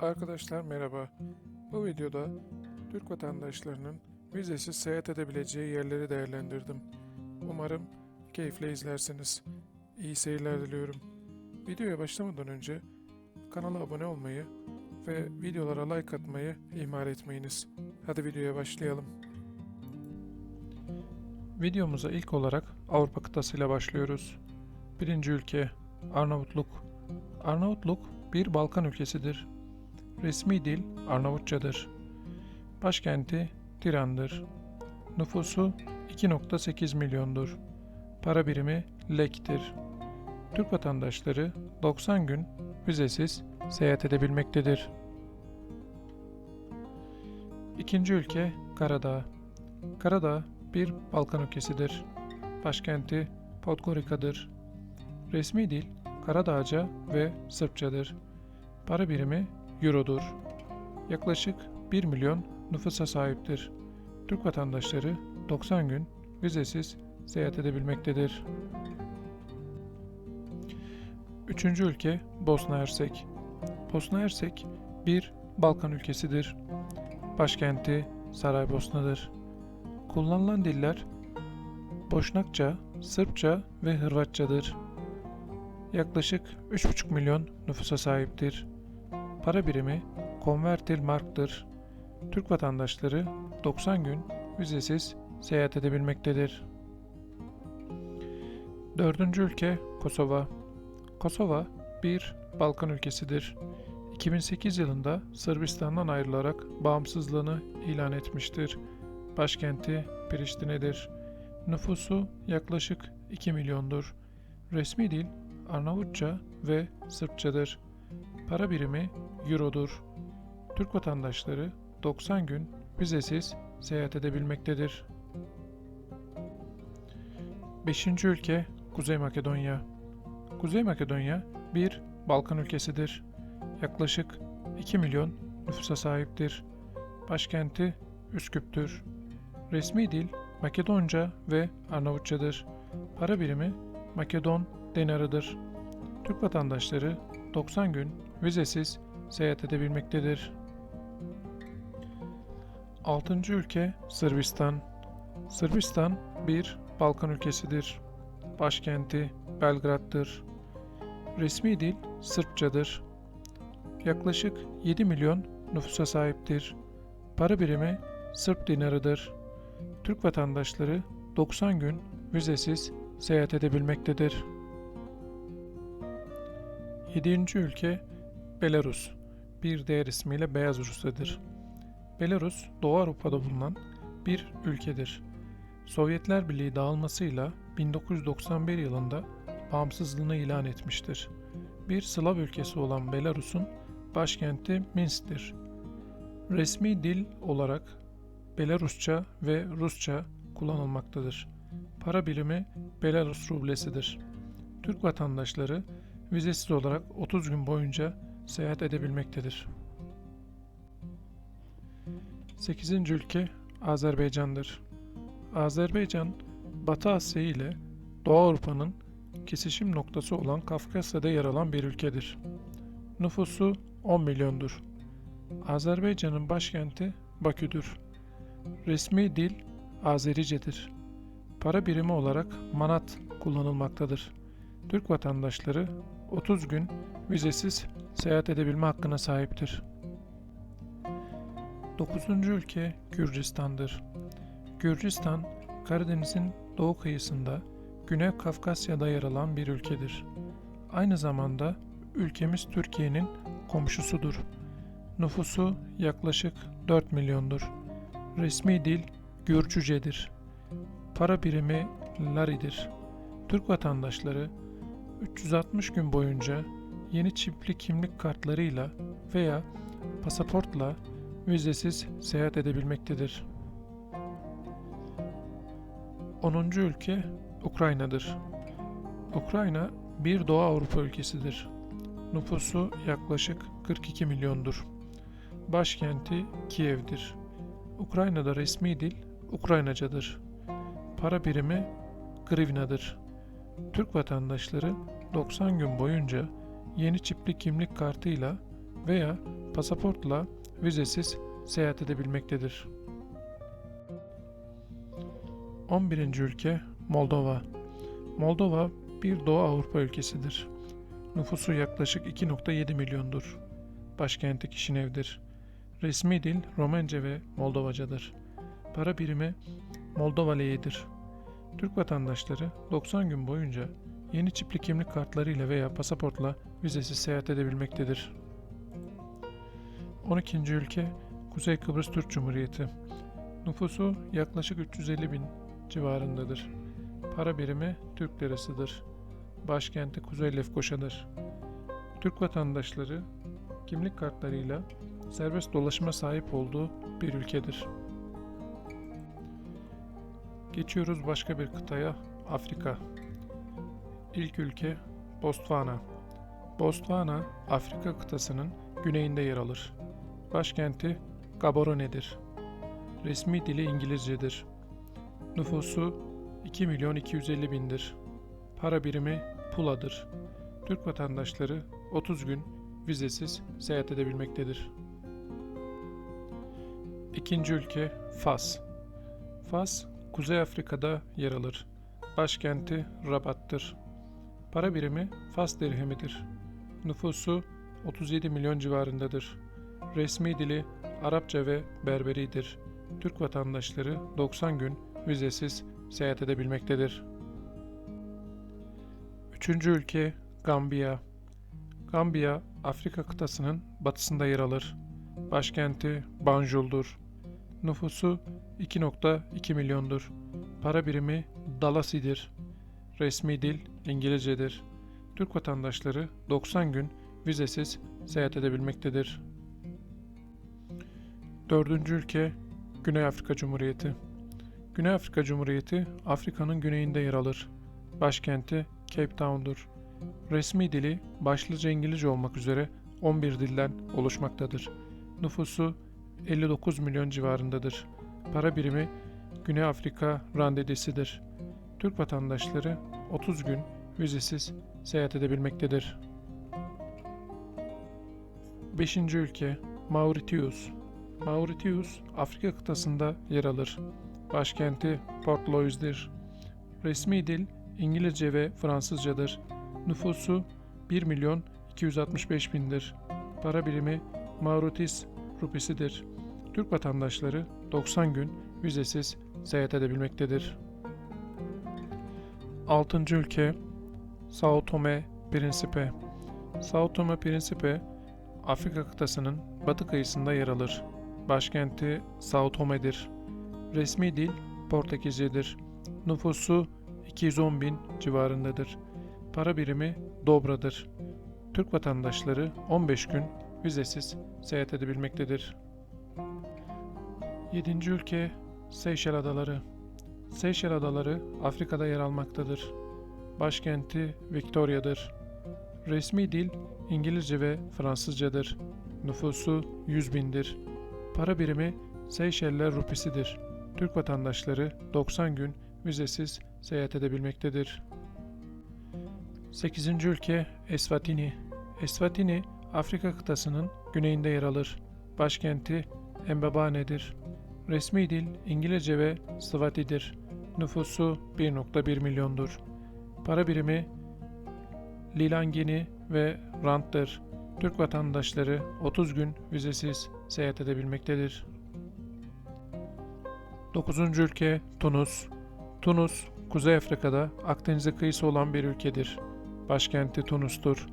Arkadaşlar merhaba. Bu videoda Türk vatandaşlarının vizesiz seyahat edebileceği yerleri değerlendirdim. Umarım keyifle izlersiniz. İyi seyirler diliyorum. Videoya başlamadan önce kanala abone olmayı ve videolara like atmayı ihmal etmeyiniz. Hadi videoya başlayalım. Videomuza ilk olarak Avrupa kıtasıyla başlıyoruz. Birinci ülke Arnavutluk. Arnavutluk bir Balkan ülkesidir. Resmi dil Arnavutçadır. Başkenti Tiran'dır. Nüfusu 2.8 milyondur. Para birimi lektir. Türk vatandaşları 90 gün vizesiz seyahat edebilmektedir. İkinci ülke Karadağ. Karadağ bir Balkan ülkesidir. Başkenti Podgorica'dır. Resmi dil Karadağca ve Sırpçadır. Para birimi Euro'dur. Yaklaşık 1 milyon nüfusa sahiptir. Türk vatandaşları 90 gün vizesiz seyahat edebilmektedir. Üçüncü ülke Bosna Hersek. Bosna Hersek bir Balkan ülkesidir. Başkenti Saraybosna'dır. Kullanılan diller Boşnakça, Sırpça ve Hırvatçadır. Yaklaşık 3,5 milyon nüfusa sahiptir. Para birimi Convertil Mark'tır. Türk vatandaşları 90 gün vizesiz seyahat edebilmektedir. Dördüncü ülke Kosova. Kosova bir Balkan ülkesidir. 2008 yılında Sırbistan'dan ayrılarak bağımsızlığını ilan etmiştir. Başkenti Priştine'dir. Nüfusu yaklaşık 2 milyondur. Resmi dil Arnavutça ve Sırpçadır. Para birimi Euro'dur. Türk vatandaşları 90 gün vizesiz seyahat edebilmektedir. 5. ülke Kuzey Makedonya. Kuzey Makedonya bir Balkan ülkesidir. Yaklaşık 2 milyon nüfusa sahiptir. Başkenti Üsküp'tür. Resmi dil Makedonca ve Arnavutçadır. Para birimi Makedon denarıdır. Türk vatandaşları 90 gün vizesiz seyahat edebilmektedir. 6. ülke Sırbistan. Sırbistan bir Balkan ülkesidir. Başkenti Belgrad'dır. Resmi dil Sırpçadır. Yaklaşık 7 milyon nüfusa sahiptir. Para birimi Sırp dinarıdır. Türk vatandaşları 90 gün vizesiz seyahat edebilmektedir. 7. ülke Belarus. Bir diğer ismiyle Beyaz Rusya'dır. Belarus, Doğu Avrupa'da bulunan bir ülkedir. Sovyetler Birliği dağılmasıyla 1991 yılında bağımsızlığını ilan etmiştir. Bir Slav ülkesi olan Belarus'un başkenti Minsk'tir. Resmi dil olarak Belarusça ve Rusça kullanılmaktadır. Para birimi Belarus rublesidir. Türk vatandaşları vizesiz olarak 30 gün boyunca seyahat edebilmektedir. 8. ülke Azerbaycan'dır. Azerbaycan, Batı Asya ile Doğu Avrupa'nın kesişim noktası olan Kafkasya'da yer alan bir ülkedir. Nüfusu 10 milyondur. Azerbaycan'ın başkenti Bakü'dür. Resmi dil Azericedir. Para birimi olarak manat kullanılmaktadır. Türk vatandaşları 30 gün vizesiz seyahat edebilme hakkına sahiptir. 9. ülke Gürcistan'dır. Gürcistan, Karadeniz'in doğu kıyısında Güney Kafkasya'da yer alan bir ülkedir. Aynı zamanda ülkemiz Türkiye'nin komşusudur. Nüfusu yaklaşık 4 milyondur. Resmi dil Gürcücedir. Para birimi Lari'dir. Türk vatandaşları 360 gün boyunca yeni çipli kimlik kartlarıyla veya pasaportla vizesiz seyahat edebilmektedir. 10. ülke Ukrayna'dır. Ukrayna bir Doğu Avrupa ülkesidir. Nüfusu yaklaşık 42 milyondur. Başkenti Kiev'dir. Ukrayna'da resmi dil Ukraynacadır. Para birimi grivnadır. Türk vatandaşları 90 gün boyunca yeni çipli kimlik kartıyla veya pasaportla vizesiz seyahat edebilmektedir. 11. ülke Moldova. Moldova bir Doğu Avrupa ülkesidir. Nüfusu yaklaşık 2.7 milyondur. Başkenti Kişinev'dir. Resmi dil Romence ve Moldovacadır. Para birimi Moldova leyidir. Türk vatandaşları 90 gün boyunca yeni çipli kimlik kartlarıyla veya pasaportla vizesiz seyahat edebilmektedir. 12. ülke Kuzey Kıbrıs Türk Cumhuriyeti. Nüfusu yaklaşık 350 bin civarındadır. Para birimi Türk lirasıdır. Başkenti Kuzey Lefkoşa'dır. Türk vatandaşları kimlik kartlarıyla serbest dolaşıma sahip olduğu bir ülkedir. Geçiyoruz başka bir kıtaya, Afrika. İlk ülke Botswana. Botswana, Afrika kıtasının güneyinde yer alır. Başkenti Gaborone,'dir. Resmi dili İngilizcedir. Nüfusu 2 milyon 250 bindir. Para birimi Pula'dır. Türk vatandaşları 30 gün vizesiz seyahat edebilmektedir. İkinci ülke Fas. Fas, Kuzey Afrika'da yer alır. Başkenti Rabat'tır. Para birimi Fas dirhemidir. Nüfusu 37 milyon civarındadır. Resmi dili Arapça ve Berberidir. Türk vatandaşları 90 gün vizesiz seyahat edebilmektedir. Üçüncü ülke Gambiya. Gambiya, Afrika kıtasının batısında yer alır. Başkenti Banjul'dur. Nüfusu 2.2 milyondur. Para birimi Dalasi'dir. Resmi dil İngilizcedir. Türk vatandaşları 90 gün vizesiz seyahat edebilmektedir. Dördüncü ülke Güney Afrika Cumhuriyeti. Güney Afrika Cumhuriyeti Afrika'nın güneyinde yer alır. Başkenti Cape Town'dur. Resmi dili başlıca İngilizce olmak üzere 11 dilden oluşmaktadır. Nüfusu 59 milyon civarındadır. Para birimi Güney Afrika randedesidir. Türk vatandaşları 30 gün vizesiz seyahat edebilmektedir. 5. ülke Mauritius. Mauritius Afrika kıtasında yer alır. Başkenti Port Louis'dir. Resmi dil İngilizce ve Fransızcadır. Nüfusu 1 milyon 265 bindir. Para birimi Mauritius rupisidir. Türk vatandaşları 90 gün vizesiz seyahat edebilmektedir. 6. ülke Sao Tome Principe. Sao Tome Principe Afrika kıtasının batı kıyısında yer alır. Başkenti Sao Tome'dir. Resmi dil Portekizcedir. Nüfusu 210 bin civarındadır. Para birimi Dobra'dır. Türk vatandaşları 15 gün vizesiz seyahat edebilmektedir. 7. ülke Seyşel Adaları. Seyşel Adaları Afrika'da yer almaktadır. Başkenti Victoria'dır. Resmi dil İngilizce ve Fransızcadır. Nüfusu 100 bindir. Para birimi Seyşeller rupisidir. Türk vatandaşları 90 gün vizesiz seyahat edebilmektedir. 8. ülke Eswatini. Eswatini, Afrika kıtasının güneyinde yer alır. Başkenti Mbabane'dir. Resmi dil İngilizce ve Swati'dir. Nüfusu 1.1 milyondur. Para birimi Lilangeni ve Rand'dır. Türk vatandaşları 30 gün vizesiz seyahat edebilmektedir. 9. ülke Tunus. Tunus, Kuzey Afrika'da Akdeniz'e kıyısı olan bir ülkedir. Başkenti Tunus'tur.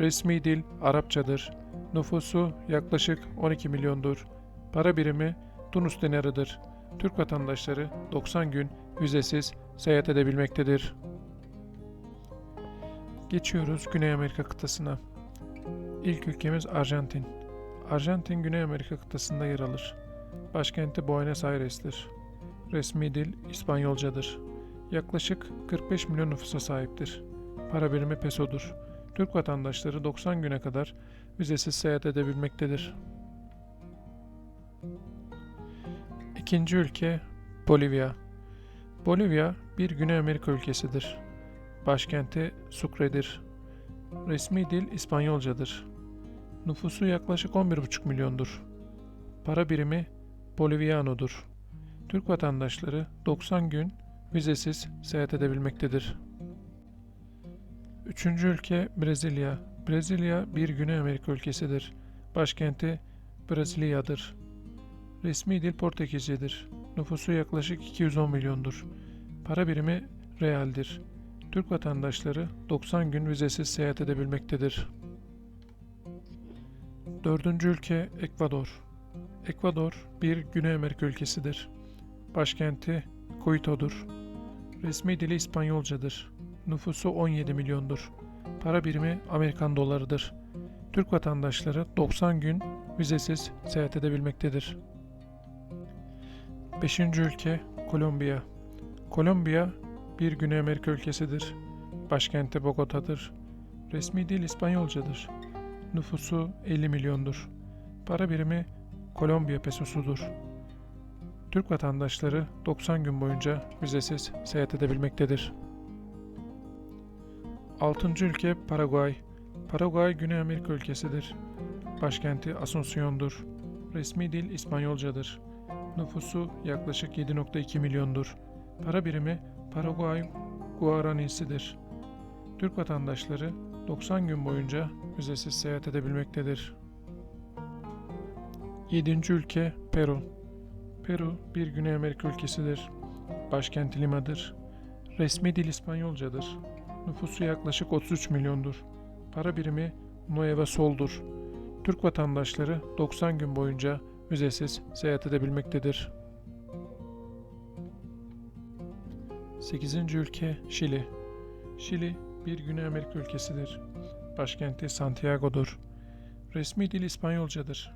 Resmi dil Arapçadır. Nüfusu yaklaşık 12 milyondur. Para birimi Tunus dinarıdır. Türk vatandaşları 90 gün vizesiz seyahat edebilmektedir. Geçiyoruz Güney Amerika kıtasına. İlk ülkemiz Arjantin. Arjantin Güney Amerika kıtasında yer alır. Başkenti Buenos Aires'tir. Resmi dil İspanyolcadır. Yaklaşık 45 milyon nüfusa sahiptir. Para birimi pesodur. Türk vatandaşları 90 güne kadar vizesiz seyahat edebilmektedir. İkinci ülke Bolivya. Bolivya bir Güney Amerika Nüfusu yaklaşık 11,5 milyondur. Para birimi Boliviano'dur. Türk vatandaşları 90 gün vizesiz seyahat edebilmektedir. Üçüncü ülke Brezilya. Brezilya bir Güney Amerika ülkesidir. Başkenti Brezilya'dır. Resmi dil Portekizcedir. Nüfusu yaklaşık 210 milyondur. Para birimi realdir. Türk vatandaşları 90 gün vizesiz seyahat edebilmektedir. Dördüncü ülke Ekvador. Ekvador bir Güney Amerika ülkesidir. Başkenti Quito'dur. Resmi dili İspanyolcadır. Nüfusu 17 milyondur. Para birimi Amerikan dolarıdır. Türk vatandaşları 90 gün vizesiz seyahat edebilmektedir. Beşinci ülke Kolombiya. Kolombiya bir Güney Amerika ülkesidir. Başkenti Bogota'dır. Resmi dil İspanyolcadır. Nüfusu 50 milyondur. Para birimi Kolombiya pesosudur. Türk vatandaşları 90 gün boyunca vizesiz seyahat edebilmektedir. 6. ülke Paraguay. Paraguay Güney Amerika ülkesidir. Başkenti Asunción'dur. Resmi dil İspanyolcadır. Nüfusu yaklaşık 7.2 milyondur. Para birimi Paraguay Guaranisi'dir. Türk vatandaşları 90 gün boyunca vizesiz seyahat edebilmektedir. 7. ülke Peru. Peru bir Güney Amerika ülkesidir. Başkenti Lima'dır. Resmi dil İspanyolcadır. Nüfusu yaklaşık 33 milyondur. Para birimi Nueva Sol'dur. Türk vatandaşları 90 gün boyunca vizesiz seyahat edebilmektedir. 8. ülke Şili. Şili bir Güney Amerika ülkesidir. Başkenti Santiago'dur. Resmi dil İspanyolcadır.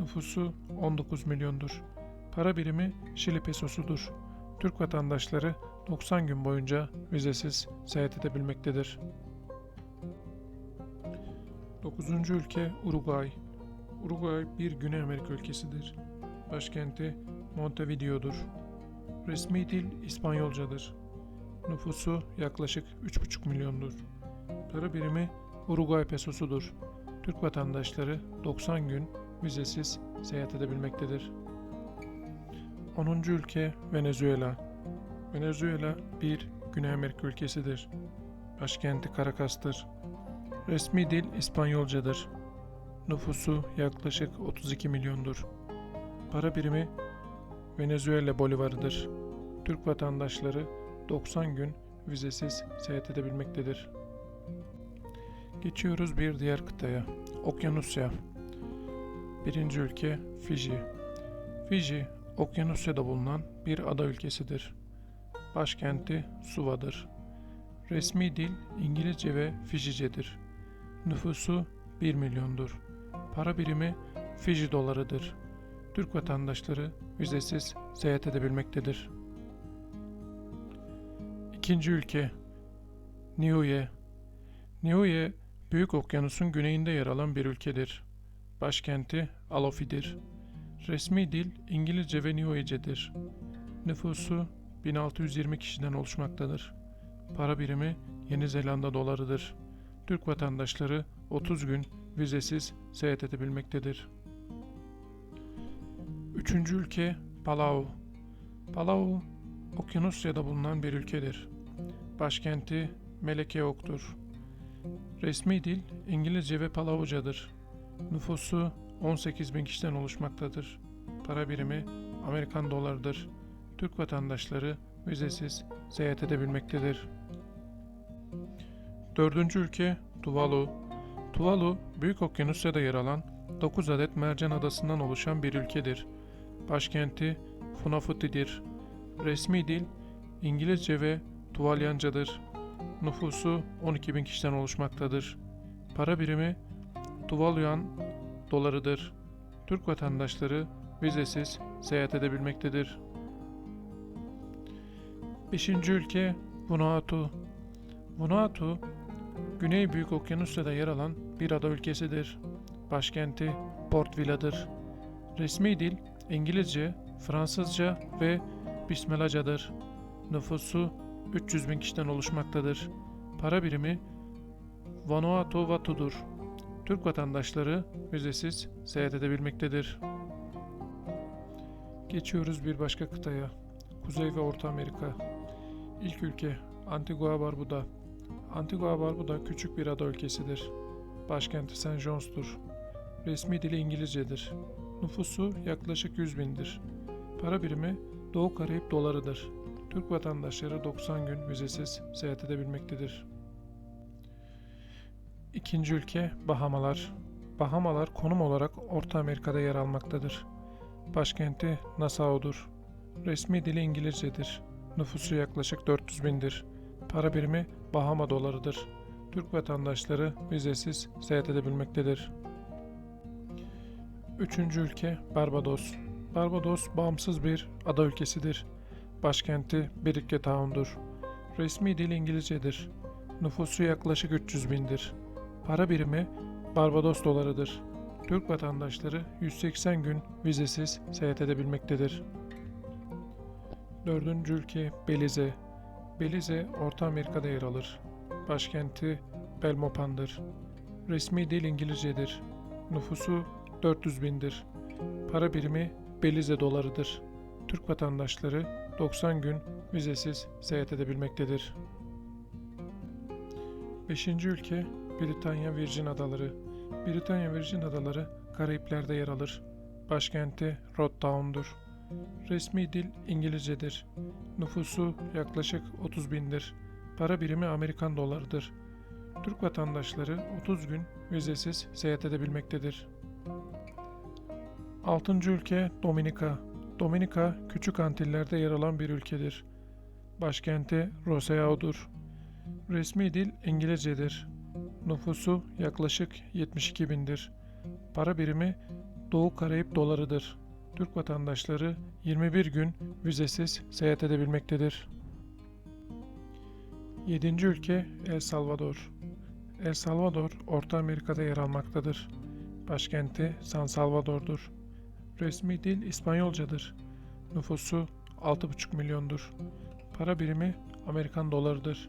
Nüfusu 19 milyondur. Para birimi Şili pesosudur. Türk vatandaşları 90 gün boyunca vizesiz seyahat edebilmektedir. 9. ülke Uruguay. Uruguay bir Güney Amerika ülkesidir. Başkenti Montevideo'dur. Resmi dil İspanyolcadır. Nüfusu yaklaşık 3,5 milyondur. Para birimi Uruguay pesosudur. Türk vatandaşları 90 gün vizesiz seyahat edebilmektedir. 10. ülke Venezuela. Venezuela bir Güney Amerika ülkesidir. Başkenti Caracas'tır. Resmi dil İspanyolcadır. Nüfusu yaklaşık 32 milyondur. Para birimi Venezuela Bolivarıdır. Türk vatandaşları 90 gün vizesiz seyahat edebilmektedir. Geçiyoruz bir diğer kıtaya. Okyanusya. Birinci ülke Fiji. Fiji, Okyanusya'da bulunan bir ada ülkesidir. Başkenti Suva'dır. Resmi dil İngilizce ve Fijicedir. Nüfusu 1 milyondur. Para birimi Fiji dolarıdır. Türk vatandaşları vizesiz seyahat edebilmektedir. İkinci ülke Niue. Niue, Büyük Okyanus'un güneyinde yer alan bir ülkedir. Başkenti Alofi'dir. Resmi dil İngilizce ve Niue'cedir. Nüfusu 1620 kişiden oluşmaktadır. Para birimi Yeni Zelanda dolarıdır. Türk vatandaşları 30 gün vizesiz seyahat edebilmektedir. Üçüncü ülke Palau. Palau, Okyanusya'da bulunan bir ülkedir. Başkenti Melekeok'tur. Resmi dil İngilizce ve Palavcadır. Nüfusu 18 bin kişiden oluşmaktadır. Para birimi Amerikan dolarıdır. Türk vatandaşları vizesiz seyahat edebilmektedir. Dördüncü ülke Tuvalu. Tuvalu, Büyük Okyanusya'da yer alan 9 adet mercan adasından oluşan bir ülkedir. Başkenti Funafuti'dir. Resmi dil İngilizce ve Tuvalyancadır. Nüfusu 12 bin kişiden oluşmaktadır. Para birimi Tuvalyan dolarıdır. Türk vatandaşları vizesiz seyahat edebilmektedir. Beşinci ülke Vanuatu. Vanuatu, Güney Büyük Okyanusya'da yer alan bir ada ülkesidir. Başkenti Port Villa'dır. Resmi dil İngilizce, Fransızca ve Bismillahcadır. Nüfusu 300 bin kişiden oluşmaktadır. Para birimi Vanuatu Vatu'dur. Türk vatandaşları vizesiz seyahat edebilmektedir. Geçiyoruz bir başka kıtaya. Kuzey ve Orta Amerika. İlk ülke Antigua Barbuda. Antigua Barbuda küçük bir ada ülkesidir. Başkenti St. John's'tur. Resmi dili İngilizcedir. Nüfusu yaklaşık 100 bindir. Para birimi Doğu Karayip dolarıdır. Türk vatandaşları 90 gün vizesiz seyahat edebilmektedir. İkinci ülke Bahamalar. Bahamalar konum olarak Orta Amerika'da yer almaktadır. Başkenti Nassau'dur. Resmi dili İngilizcedir. Nüfusu yaklaşık 400 bindir. Para birimi Bahama dolarıdır. Türk vatandaşları vizesiz seyahat edebilmektedir. Üçüncü ülke Barbados. Barbados bağımsız bir ada ülkesidir. Başkenti Birike Town'dur. Resmi dil İngilizcedir. Nüfusu yaklaşık 300 bindir. Para birimi Barbados dolarıdır. Türk vatandaşları 180 gün vizesiz seyahat edebilmektedir. Dördüncü ülke Belize. Belize Orta Amerika'da yer alır. Başkenti Belmopan'dır. Resmi dil İngilizcedir. Nüfusu 400 bindir. Para birimi Belize dolarıdır. Türk vatandaşları 90 gün vizesiz seyahat edebilmektedir. Beşinci ülke Britanya Virgin Adaları. Britanya Virgin Adaları Karayipler'de yer alır. Başkenti Town'dur. Resmi dil İngilizcedir. Nüfusu yaklaşık 30 bindir. Para birimi Amerikan dolarıdır. Türk vatandaşları 30 gün vizesiz seyahat edebilmektedir. Altıncı ülke Dominika. Dominika, Küçük Antiller'de yer alan bir ülkedir. Başkenti Roseau'dur. Resmi dil İngilizcedir. Nüfusu yaklaşık 72 bindir. Para birimi Doğu Karayip dolarıdır. Türk vatandaşları 21 gün vizesiz seyahat edebilmektedir. 7. ülke El Salvador. El Salvador, Orta Amerika'da yer almaktadır. Başkenti San Salvador'dur. Resmi dil İspanyolcadır. Nüfusu 6,5 milyondur. Para birimi Amerikan dolarıdır.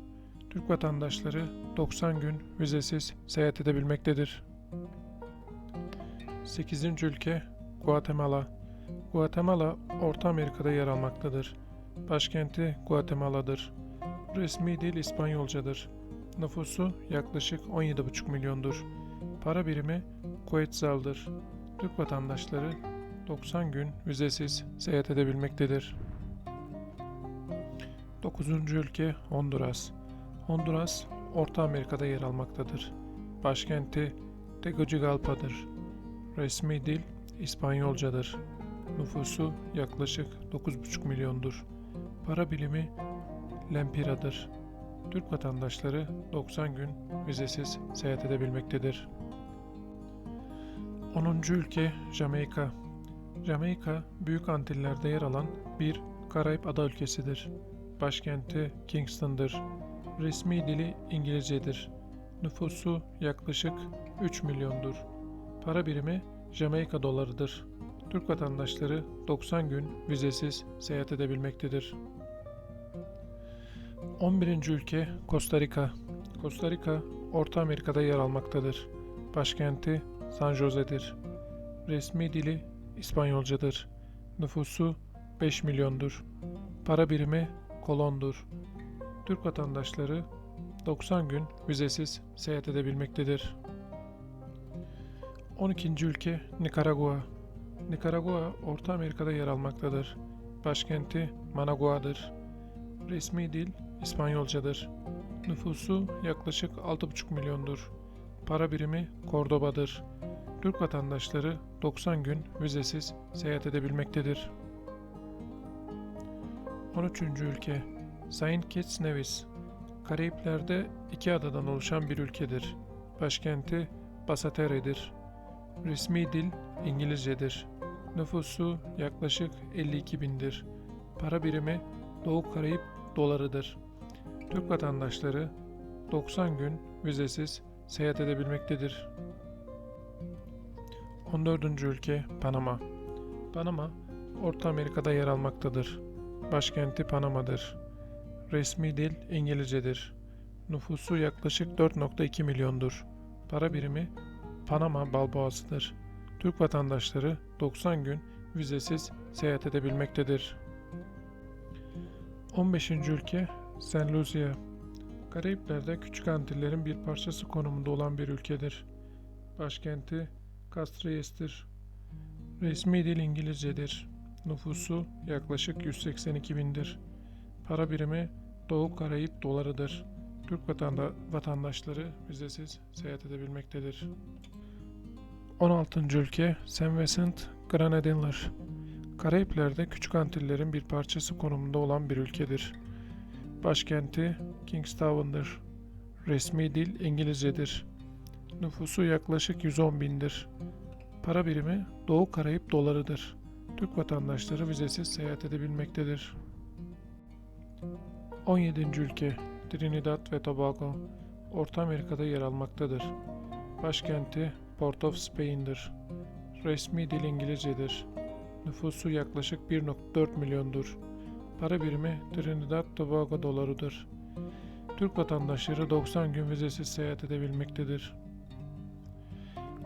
Türk vatandaşları 90 gün vizesiz seyahat edebilmektedir. 8. ülke Guatemala. Guatemala Orta Amerika'da yer almaktadır. Başkenti Guatemala'dır. Resmi dil İspanyolcadır. Nüfusu yaklaşık 17,5 milyondur. Para birimi Quetzal'dır. Türk vatandaşları 90 gün vizesiz seyahat edebilmektedir. 9. ülke Honduras. Honduras, Orta Amerika'da yer almaktadır. Başkenti Tegucigalpa'dır. Resmi dil İspanyolcadır. Nüfusu yaklaşık 9,5 milyondur. Para bilimi Lempira'dır. Türk vatandaşları 90 gün vizesiz seyahat edebilmektedir. 10. ülke Jamaika. Jamaika, Büyük Antiller'de yer alan bir Karayip ada ülkesidir. Başkenti Kingston'dır. Resmi dili İngilizcedir. Nüfusu yaklaşık 3 milyondur. Para birimi Jamaika dolarıdır. Türk vatandaşları 90 gün vizesiz seyahat edebilmektedir. 11. ülke Costa Rica. Costa Rica, Orta Amerika'da yer almaktadır. Başkenti San Jose'dir. Resmi dili İspanyolcadır. Nüfusu 5 milyondur. Para birimi kolondur. Türk vatandaşları 90 gün vizesiz seyahat edebilmektedir. 12. ülke Nikaragua. Nikaragua, Orta Amerika'da yer almaktadır. Başkenti Managua'dır. Resmi dil İspanyolcadır. Nüfusu yaklaşık 6,5 milyondur. Para birimi Kordoba'dır. Türk vatandaşları 90 gün vizesiz seyahat edebilmektedir. 13. ülke Saint Kitts Nevis Karayipler'de iki adadan oluşan bir ülkedir. Başkenti Basatere'dir. Resmi dil İngilizcedir. Nüfusu yaklaşık 52 bindir. Para birimi Doğu Karayip dolarıdır. Türk vatandaşları 90 gün vizesiz seyahat edebilmektedir. 14. ülke Panama. Panama, Orta Amerika'da yer almaktadır. Başkenti Panama'dır. Resmi dil İngilizcedir. Nüfusu yaklaşık 4.2 milyondur. Para birimi Panama Balboası'dır. Türk vatandaşları 90 gün vizesiz seyahat edebilmektedir. 15. ülke Saint Lucia. Karayipler'de Küçük Antillerin bir parçası konumunda olan bir ülkedir. Başkenti Castreyes'tir. Resmi dil İngilizcedir. Nüfusu yaklaşık 182 bindir. Para birimi Doğu Karayip dolarıdır. Türk vatanda- vatandaşları vizesiz seyahat edebilmektedir. 16. ülke Saint Vincent Grenadinler. Karayipler'de Küçük Antillerin bir parçası konumunda olan bir ülkedir. Başkenti Kingstown'dır. Resmi dil İngilizcedir. Nüfusu yaklaşık 110 bindir. Para birimi Doğu Karayip dolarıdır. Türk vatandaşları vizesiz seyahat edebilmektedir. 17. ülke Trinidad ve Tobago Orta Amerika'da yer almaktadır. Başkenti Port of Spain'dir. Resmi dil İngilizcedir. Nüfusu yaklaşık 1.4 milyondur. Para birimi Trinidad Tobago dolarıdır. Türk vatandaşları 90 gün vizesiz seyahat edebilmektedir.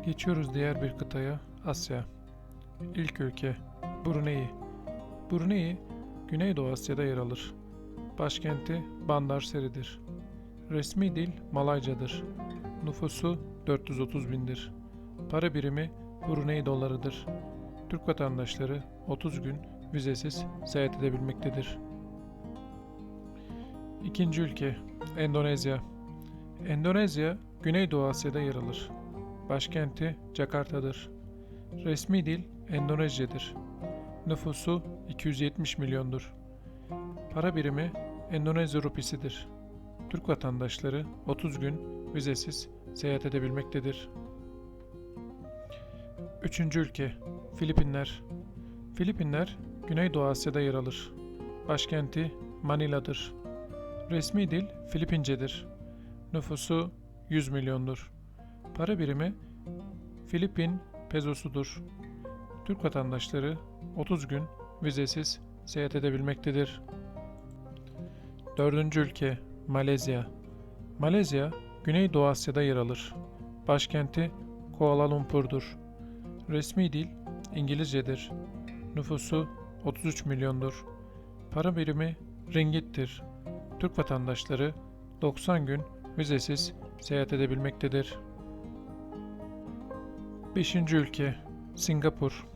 Geçiyoruz diğer bir kıtaya, Asya. İlk ülke, Brunei. Brunei, Güneydoğu Asya'da yer alır. Başkenti Bandar Seri'dir. Resmi dil Malaycadır. Nüfusu 430 bindir. Para birimi Brunei dolarıdır. Türk vatandaşları 30 gün vizesiz seyahat edebilmektedir. İkinci ülke Endonezya. Endonezya Güneydoğu Asya'da yer alır. Başkenti Jakarta'dır. Resmi dil Endonezcedir. Nüfusu 270 milyondur. Para birimi Endonezya rupisidir. Türk vatandaşları 30 gün vizesiz seyahat edebilmektedir. Üçüncü ülke Filipinler. Filipinler Güneydoğu Asya'da yer alır. Başkenti Manila'dır. Resmi dil Filipincedir. Nüfusu 100 milyondur. Para birimi Filipin pezosudur. Türk vatandaşları 30 gün vizesiz seyahat edebilmektedir. Dördüncü ülke Malezya. Malezya Güneydoğu Asya'da yer alır. Başkenti Kuala Lumpur'dur. Resmi dil İngilizcedir. Nüfusu 33 milyondur. Para birimi ringgittir. Türk vatandaşları 90 gün vizesiz seyahat edebilmektedir. 5. ülke Singapur.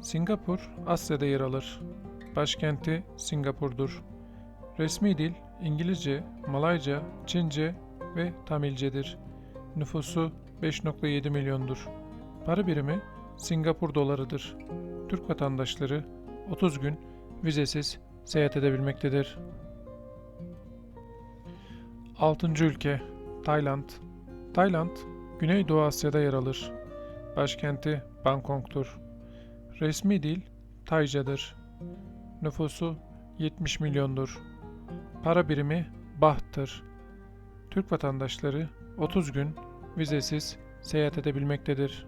Singapur Asya'da yer alır. Başkenti Singapur'dur. Resmi dil İngilizce, Malayca, Çince ve Tamilcedir. Nüfusu 5.7 milyondur. Para birimi Singapur dolarıdır. Türk vatandaşları 30 gün vizesiz seyahat edebilmektedir. 6. ülke Tayland. Tayland, Güneydoğu Asya'da yer alır. Başkenti Bangkok'tur. Resmi dil Taycadır. Nüfusu 70 milyondur. Para birimi Baht'tır. Türk vatandaşları 30 gün vizesiz seyahat edebilmektedir.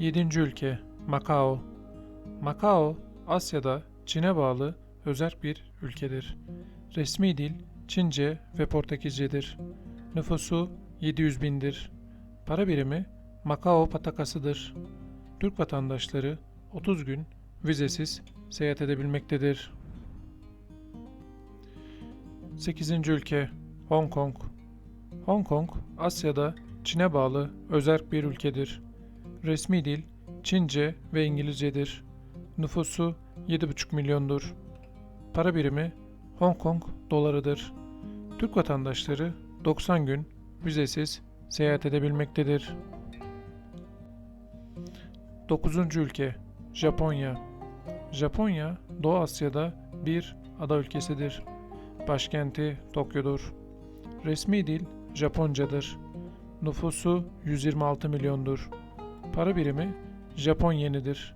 7. ülke Macao. Macao, Asya'da Çin'e bağlı özel bir ülkedir. Resmi dil Çince ve Portekizcedir. Nüfusu 700 bindir. Para birimi Macao patakasıdır. Türk vatandaşları 30 gün vizesiz seyahat edebilmektedir. 8. ülke Hong Kong. Hong Kong, Asya'da Çin'e bağlı özerk bir ülkedir. Resmi dil Çince ve İngilizcedir. Nüfusu 7,5 milyondur. Para birimi Hong Kong dolarıdır. Türk vatandaşları 90 gün vizesiz seyahat edebilmektedir. 9. ülke Japonya. Japonya, Doğu Asya'da bir ada ülkesidir. Başkenti Tokyo'dur. Resmi dil Japoncadır. Nüfusu 126 milyondur. Para birimi Japon yenidir.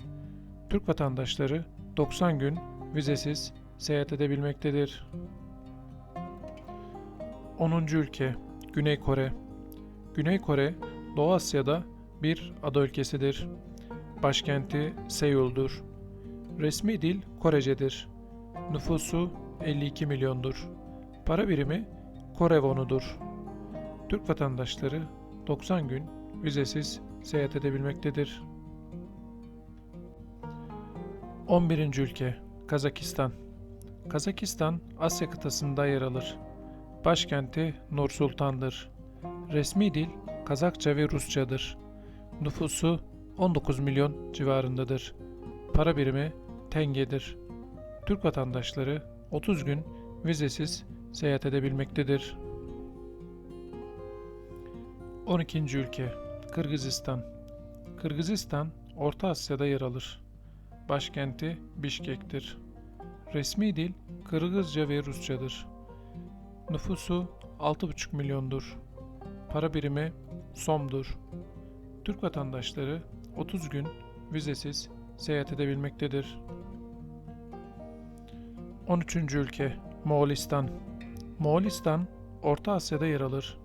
Türk vatandaşları 90 gün vizesiz seyahat edebilmektedir. 10. ülke Güney Kore. Güney Kore, Doğu Asya'da bir ada ülkesidir. Başkenti Seul'dur. Resmi dil Korecedir. Nüfusu 52 milyondur. Para birimi Kore wonudur. Türk vatandaşları 90 gün vizesiz seyahat edebilmektedir. 11. ülke Kazakistan. Kazakistan Asya kıtasında yer alır. Başkenti Nur Sultan'dır. Resmi dil Kazakça ve Rusçadır. Nüfusu 19 milyon civarındadır. Para birimi tengedir. Türk vatandaşları 30 gün vizesiz seyahat edebilmektedir. 12. ülke Kırgızistan. Kırgızistan Orta Asya'da yer alır. Başkenti Bişkek'tir. Resmi dil Kırgızca ve Rusçadır. Nüfusu 6,5 milyondur. Para birimi Som'dur. Türk vatandaşları 30 gün vizesiz seyahat edebilmektedir. 13. ülke Moğolistan. Moğolistan Orta Asya'da yer alır.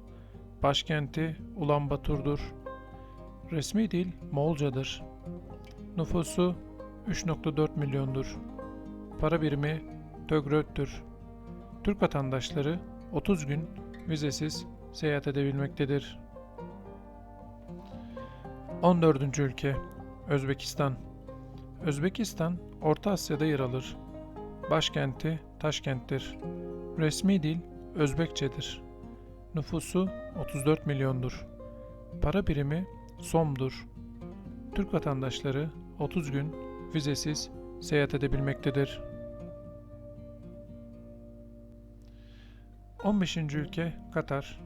Başkenti Ulanbator'dur. Resmi dil Moğolcadır. Nüfusu 3.4 milyondur. Para birimi Tögröt'tür. Türk vatandaşları 30 gün vizesiz seyahat edebilmektedir. 14. ülke Özbekistan. Özbekistan Orta Asya'da yer alır. Başkenti Taşkent'tir. Resmi dil Özbekçedir. Nüfusu 34 milyondur. Para birimi Som'dur. Türk vatandaşları 30 gün vizesiz seyahat edebilmektedir. 15. ülke Katar.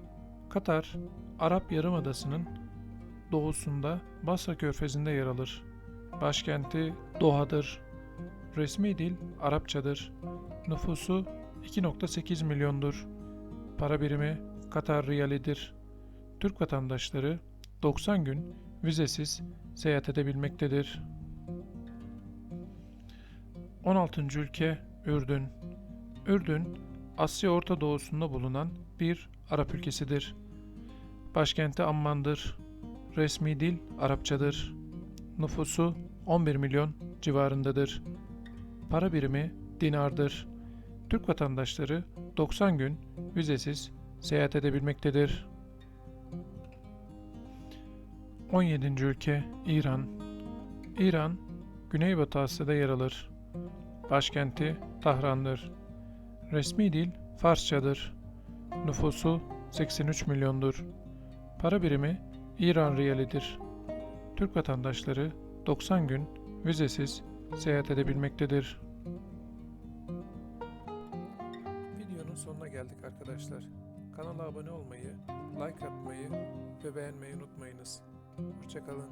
Katar, Arap Yarımadası'nın doğusunda Basra Körfezi'nde yer alır. Başkenti Doha'dır. Resmi dil Arapçadır. Nüfusu 2.8 milyondur. Para birimi Katar Riyalidir. Türk vatandaşları 90 gün vizesiz seyahat edebilmektedir. 16. ülke Ürdün. Ürdün, Asya Orta Doğusu'nda bulunan bir Arap ülkesidir. Başkenti Amman'dır. Resmi dil Arapçadır. Nüfusu 11 milyon civarındadır. Para birimi dinardır. Türk vatandaşları 90 gün vizesiz seyahat edebilmektedir. 17. ülke İran. İran, Güneybatı Asya'da yer alır. Başkenti Tahran'dır. Resmi dil Farsçadır. Nüfusu 83 milyondur. Para birimi İran riyalidir. Türk vatandaşları 90 gün vizesiz seyahat edebilmektedir. Videonun sonuna geldik arkadaşlar. Kanala abone olmayı, like atmayı ve beğenmeyi unutmayınız. Hoşçakalın.